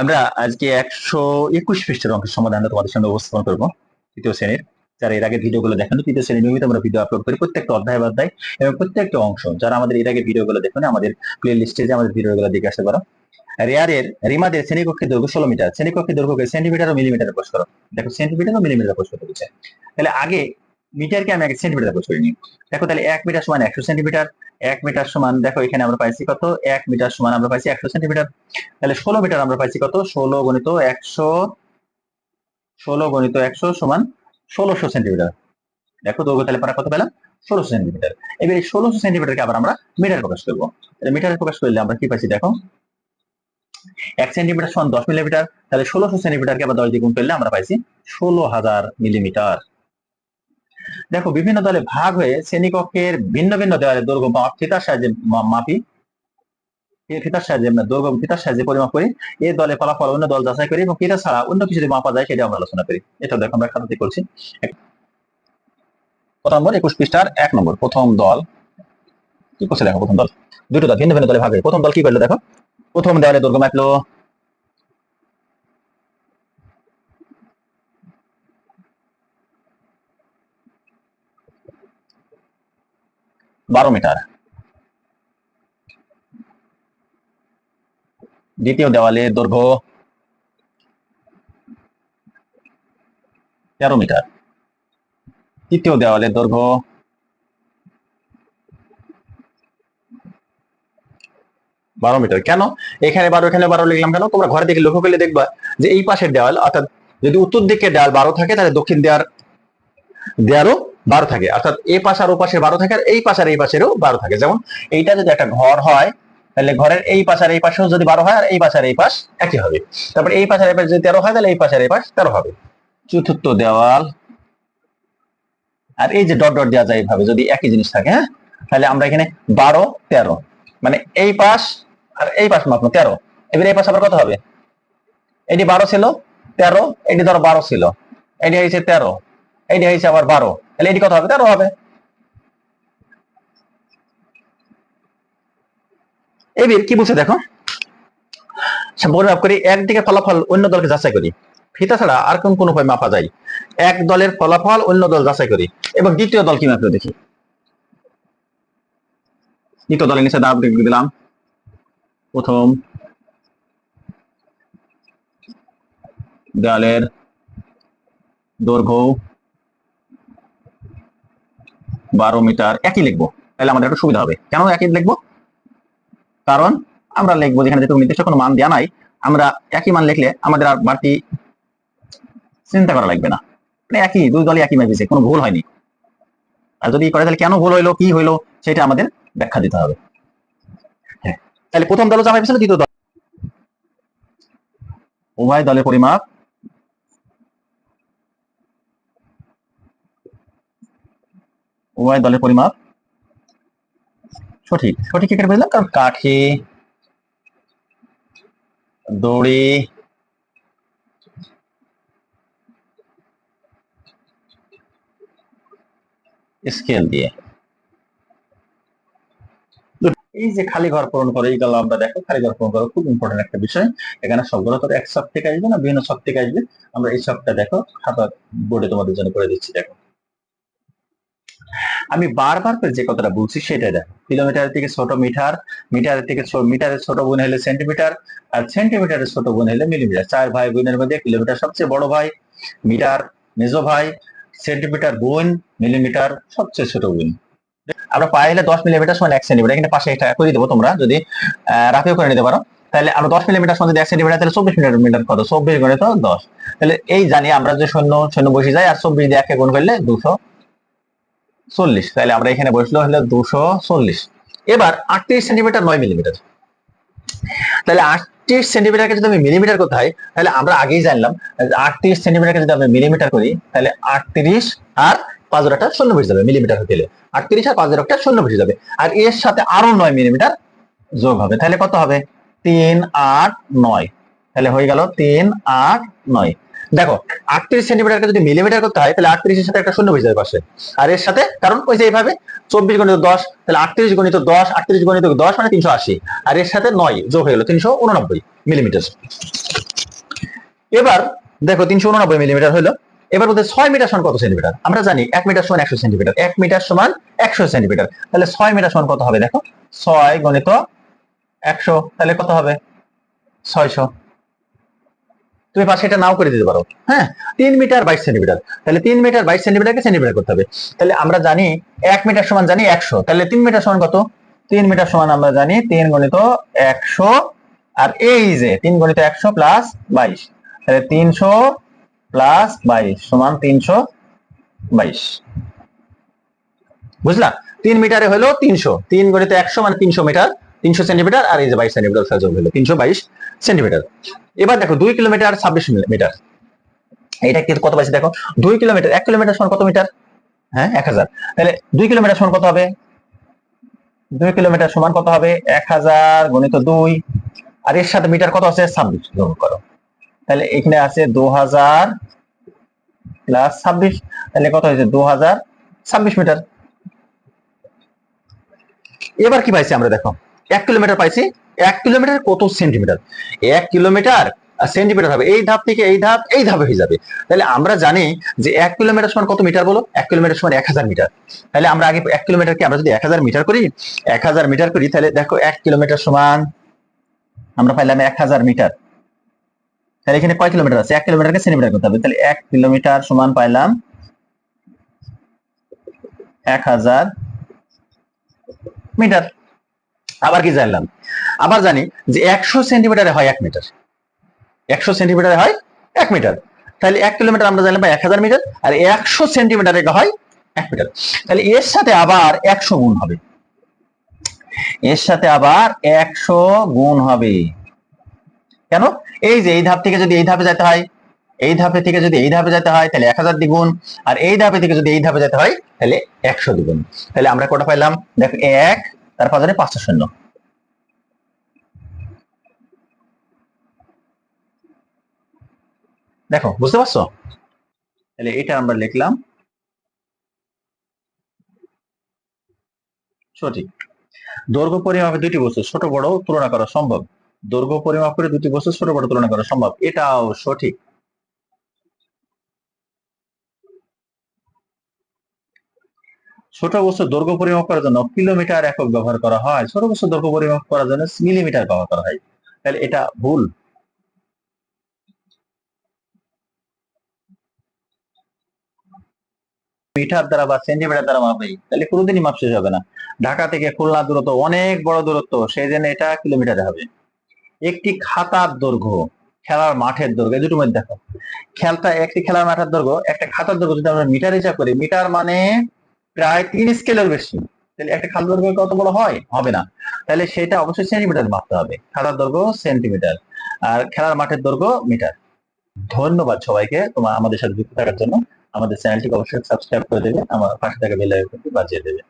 আমরা আজকে একশো একুশ পৃষ্ঠের অঙ্কের সমাধান তোমাদের সামনে উপস্থাপন করব তৃতীয় শ্রেণির। যারা এর আগে ভিডিওগুলো দেখেন তৃতীয় শ্রেণির নিয়মিত আমরা ভিডিও আপলোড করি। প্রত্যেকটা অধ্যায় অধ্যায় এবং প্রত্যেকটা অংশ, যারা আমাদের এর আগে ভিডিওগুলো দেখেন আমাদের প্লে লিস্টে যে আমাদের ভিডিওগুলো দেখে আসতে পারো। রেয়ারের রিমাদের শ্রেণীকক্ষের দৈর্ঘ্য ষোলো মিটার। শ্রেণীকক্ষের দৈর্ঘ্যকে সেন্টিমিটার ও মিলিমিটারে প্রশ্ন করো। দেখো সেন্টিমিটার ও মিলিমিটারে প্রশ্ন করেছে তাহলে আগে মিটারকে আমি আগে সেন্টিমিটার প্রশ্ন করিনি দেখো তাহলে এক মিটার সমান একশো সেন্টিমিটার এক মিটার সমান, দেখো এখানে আমরা পাইছি কত? এক মিটার সমান আমরা পাইছি একশো সেন্টিমিটার তাহলে ষোলো মিটার আমরা পাইছি কত? ষোলো গণিত একশো, ষোলো গণিত একশো সমান ষোলোশো সেন্টিমিটার দেখো দৈর্ঘ্য তাহলে পারা কত পেলাম? ষোলোশো সেন্টিমিটার এবার এই ষোলোশো সেন্টিমিটারকে আবার আমরা মিটার প্রকাশ করব। মিটারে প্রকাশ করলে আমরা কি পাইছি দেখো? এক সেন্টিমিটার সমান দশ মিলিমিটার, তাহলে ষোলোশো সেন্টিমিটারকে আবার দশ দিয়ে গুণ করলে আমরা পাইছি ষোলো হাজার মিলিমিটার। দেখো, বিভিন্ন দলে ভাগ হয়ে শ্রেণীকক্ষের ভিন্ন ভিন্ন দেওয়ালের দৈর্ঘ্য ফিতার সাহায্যে মাপি। ফিতার সাহায্যে আমরা দৈর্ঘ্য ফিতার সাহায্যে পরিমাপ করি। এই দলে ফলাফল অন্য দল যাচাই করি এবং ফিতা ছাড়া অন্য কিছু মাপা যায় সেটা আমরা আলোচনা করি। এটা দেখো আমরা খাতাতে করছি। প্রথম নম্বর, একুশ পৃষ্ঠার এক নম্বর, প্রথম দল। কি করছে দেখো প্রথম দল? দুটো দল, ভিন্ন ভিন্ন দলে ভাগ প্রথম দল কি করল দেখো? প্রথম দেওয়ালে দৈর্ঘ্য মাপলো। বারো মিটার। দ্বিতীয় দেওয়ালে দৈর্ঘ্য তেরো মিটার। তৃতীয় দেওয়ালের দৈর্ঘ্য বারো মিটার। কেন? এখানে বারো এখানে বারো লিখলাম কেন? তোমরা ঘরে দিকে লক্ষ্য করলে দেখবা যে এই পাশের দেওয়াল, অর্থাৎ যদি উত্তর দিকে দেওয়াল বারো থাকে, তাহলে দক্ষিণ দেওয়ার দেওয়ারও বারো থাকে অর্থাৎ এই পাশ আর ও পাশের বারো থাকে আর এই পাশ আর এই পাশেরও বারো থাকে যেমন এইটা যদি একটা ঘর হয় তাহলে ঘরের এই পাশ আর এই পাশেও যদি বারো হয় আর এই পাশ আর এই পাশ একই হবে তারপর এই পাশ আর এই পাশ যদি তেরো হয় তাহলে এই পাশ আর এই পাশ তেরো হবে চতুর্থ দেওয়াল আর এই যে ডট ডট দেওয়া যায় এইভাবে যদি একই জিনিস থাকে হ্যাঁ তাহলে আমরা এখানে বারো তেরো মানে এই পাশ আর এই পাশ মাপনো তেরো এবার এই পাশ আবার কত হবে এটি বারো ছিল তেরো এটি ধরো বারো ছিল এটি হয়েছে তেরো এটি হয়েছে আবার বারো তাহলে এটি কত হবে? তেরো হবে। এবার কি বলছে দেখো? পরিমাপ করি, একদিকে ফলাফল অন্য দলকে যাচাই করি। ফিতা ছাড়া আর কোন কোন উপায় মাপা যায়। এক দলের ফলাফল অন্য দল যাচাই করি। এবং দ্বিতীয় দল কি দেখি। দ্বিতীয় দলের নিচে দাব দিলাম। প্রথম দেয়ালের দৈর্ঘ্য বারো মিটার একই লিখব। তাহলে আমাদের একটু সুবিধা হবে। কেন একই লিখব? কারণ আমরা লিখব যেখানে যেহেতু নির্দিষ্ট কোনো মান দেওয়া নাই, আমরা একই মান লিখলে আমাদের আর বাড়তি চিন্তা করা লাগবে না। মানে একই, দুই দলই একই মেপেছে কোনো ভুল হয়নি। আর যদি করে, তাহলে কেন ভুল হইল, কি হইল, সেটা আমাদের ব্যাখ্যা দিতে হবে। হ্যাঁ তাহলে প্রথম দল যা মেপেছিল দ্বিতীয় দল। উভয় দলের পরিমাপ উভয় দলের পরিমাপ সঠিক। সঠিক কি করে বুঝলাম? কারণ কাঠি, দড়ি স্কেল দিয়ে। এই যে খালি ঘর পূরণ করে এইগুলো আমরা দেখো, খালি ঘর পূরণ করো, খুব ইম্পর্টেন্ট একটা বিষয়। এখানে সবগুলো তো এক সব থেকে আসবে না, বিভিন্ন সব থেকে আসবে আমরা এই সবটা দেখো খাতা বোর্ডে তোমাদের জন্য করে দিচ্ছি, দেখো। আমি বারবার করে যে কথাটা বলছি সেটাই দেখো। কিলোমিটার থেকে ছোট মিটার, মিটারের থেকে মিটারের ছোট গুণ হলে সেন্টিমিটার আর সেন্টিমিটারের ছোট গুণ হলে মিলিমিটার চার ভাই বোনের মধ্যে কিলোমিটার সবচেয়ে বড় ভাই, মিটার মেজো ভাই সেন্টিমিটার গুণ মিলিমিটার সবচেয়ে ছোট গুণ। আমরা পাইলে দশ মিলিমিটার সমান এক সেন্টিমিটার এখানে পাশে এটা করে দেবো তোমরা যদি রাতেও করে নিতে পারো। তাহলে আমরা দশ মিলিমিটার সমান এক সেন্টিমিটার তাহলে চব্বিশ মিলিমিটার কত? চব্বিশ গুণে তো দশ। তাহলে এই জানি আমরা যে শূন্য শূন্য বসে যাই আর চব্বিশ দিয়ে একে গুণ করলে দুশো চল্লিশ। তাহলে আমরা এখানে বসল হলো দুশো চল্লিশ। এবার আটত্রিশ সেন্টিমিটার নয় মিলিমিটার। তাহলে আটত্রিশ সেন্টিমিটারকে যদি আমি মিলিমিটার করতে হয়, তাহলে আমরা আগেই জানলাম, আটত্রিশ সেন্টিমিটারকে যদি আমরা মিলিমিটার করি, তাহলে আটত্রিশ আর পাঁচ একটা শূন্য বসে যাবে মিলিমিটার গেলে। আটত্রিশ আর পাঁচ একটা শূন্য বসে যাবে। আর এর সাথে আরও নয় মিলিমিটার যোগ হবে। তাহলে কত হবে? তিন আট নয়। তাহলে হয়ে গেল তিন আট নয়। দেখো, আটত্রিশ সেন্টিমিটারকে যদি মিলিমিটার করতে হয়, তাহলে আটত্রিশের সাথে একটা শূন্য বসে যাবে পাশে। আর এর সাথে, কারণ ওই যে এইভাবে, চব্বিশ গণিত দশ, তাহলে আটত্রিশ গণিত দশ, আটত্রিশ গণিত দশ মানে তিনশো আশি। আর এর সাথে নয়, যোগ হয়ে গেলো তিনশো উননব্বই মিলিমিটার এবার, দেখো, তিনশো উননব্বই মিলিমিটার হলো। এবার বলতে ছয় মিটার সমান কত সেন্টিমিটার আমরা জানি এক মিটার সমান একশো সেন্টিমিটার এক মিটার সমান একশো সেন্টিমিটার তাহলে ছয় মিটার সমান কত হবে দেখো? ছয় গণিত একশো, তাহলে কত হবে? ছয়শো। তুমি পাশে এটা নাও করে দিতে পারো। হ্যাঁ? তিন মিটার বাইশ সেন্টিমিটার তাহলে তিন মিটার বাইশ সেন্টিমিটারকে সেন্টিমিটার করতে হবে। তাহলে আমরা জানি এক মিটার সমান জানি একশো। তাহলে তিন মিটার সমান কত? তিন মিটার সমান আমরা জানি তিন গণিত একশো। আর এই যে তিন গণিত একশো প্লাস বাইশ। তাহলে তিনশো প্লাস বাইশ সমান তিনশো বাইশ। বুঝলা? তিন মিটারে হলো তিনশো। তিন গণিত একশো মানে তিনশো মিটার। তিনশো সেন্টিমিটার আর এই যে বাইশ সেন্টিমিটার যোগ হলো, তিনশো বাইশ সেন্টিমিটার এবার দেখো দুই কিলোমিটার ছাব্বিশ মিটার এটা কত পাইছে দেখো? দুই কিলোমিটার এক কিলোমিটার সমান কত মিটার হ্যাঁ এক হাজার। তাহলে দুই কিলোমিটার সমান কত হবে? দুই কিলোমিটার সমান কত হবে? এক হাজার গণিত দুই। আর এর সাথে মিটার কত আছে? ছাব্বিশ, যোগ করো। তাহলে এখানে আছে দু হাজার প্লাস ছাব্বিশ। তাহলে কত হয়েছে? দু হাজার ছাব্বিশ মিটার এবার কি পাইছি আমরা দেখো? এক কিলোমিটার পাইছি, এক কিলোমিটার কত সেন্টিমিটার এক কিলোমিটার সেন্টিমিটার হবে। এই ধাপ থেকে এই ধাপ, এই ধাপে হয়ে যাবে। তাহলে আমরা জানি যে এক কিলোমিটার সমান কত মিটার বলো? এক কিলোমিটার সমান এক হাজার মিটার। তাহলে আমরা আগে এক কিলোমিটারকে আমরা যদি এক হাজার মিটার করি, এক হাজার মিটার করি, তাহলে দেখো এক কিলোমিটার সমান, আমরা পাইলাম এক হাজার মিটার। তাহলে এখানে কয় কিলোমিটার আছে? এক কিলোমিটারকে সেন্টিমিটার করতে হবে। তাহলে এক কিলোমিটার সমান পাইলাম এক হাজার মিটার। আবার কি জানলাম? আবার জানি যে একশো সেন্টিমিটারে হয় এক মিটার একশো সেন্টিমিটারে হয় এক মিটার তাহলে এক কিলোমিটার আমরা জানলাম এক হাজার মিটার আর একশো সেন্টিমিটারে হয় এক মিটার তাহলে এর সাথে আবার একশো গুণ হবে। এর সাথে আবার একশো গুণ হবে। কেন? এই যে এই ধাপ থেকে যদি এই ধাপে যেতে হয়, এই ধাপে থেকে যদি এই ধাপে যেতে হয়, তাহলে এক হাজার দ্বিগুণ। আর এই ধাপে থেকে যদি এই ধাপে যেতে হয়, তাহলে একশো দ্বিগুণ। তাহলে আমরা কটা পাইলাম? দেখো এক তার পাঁচজনে পাঁচশো শূন্য। দেখো, বুঝতে পারছ? তাহলে এটা আমরা লিখলাম। সঠিক। দৈর্ঘ্য পরিমাপে দুটি বস্তু, ছোট, বড়, তুলনা করা সম্ভব। দৈর্ঘ্য পরিমাপ করে দুটি বস্তু ছোট, বড়, তুলনা করা সম্ভব। এটাও সঠিক। ছোট বস্তু দৈর্ঘ্য পরিমাপ করার জন্য কিলোমিটার একক ব্যবহার করা হয়। ছোট বস্তু দৈর্ঘ্য পরিমাপ করার জন্য মিলিমিটার ব্যবহার করা হয়। তাহলে এটা ভুল। মিটার দ্বারা বা সেন্টিমিটার দ্বারা মাপে। তাহলে কোনোদিনই মাপ শেষ হবে না। ঢাকা থেকে খুলনা দূরত্ব অনেক বড় দূরত্ব, সেই জন্য এটা কিলোমিটারে হবে। একটি খাতার দৈর্ঘ্য, খেলার মাঠের দৈর্ঘ্য দুটোর মধ্যে দেখো। খেলটা একটি খেলার মাঠের দৈর্ঘ্য, একটা খাতার দৈর্ঘ্য যদি আমরা মিটার হিসাব করি, মিটার মানে প্রায় তিন স্কেলের বেশি। তাহলে একটা খাল দৈর্ঘ্য কত বড় হয়? হবে না। তাহলে সেটা অবশ্যই সেন্টিমিটার মাপতে হবে। খেলার দৈর্ঘ্য সেন্টিমিটার আর খেলার মাঠের দৈর্ঘ্য মিটার ধন্যবাদ সবাইকে তোমার আমাদের সাথে যুক্ত থাকার জন্য। আমাদের চ্যানেলটিকে অবশ্যই সাবস্ক্রাইব করে দেবে। আমার পাশে থাকা বেল আইকনটি বাজিয়ে দেবে।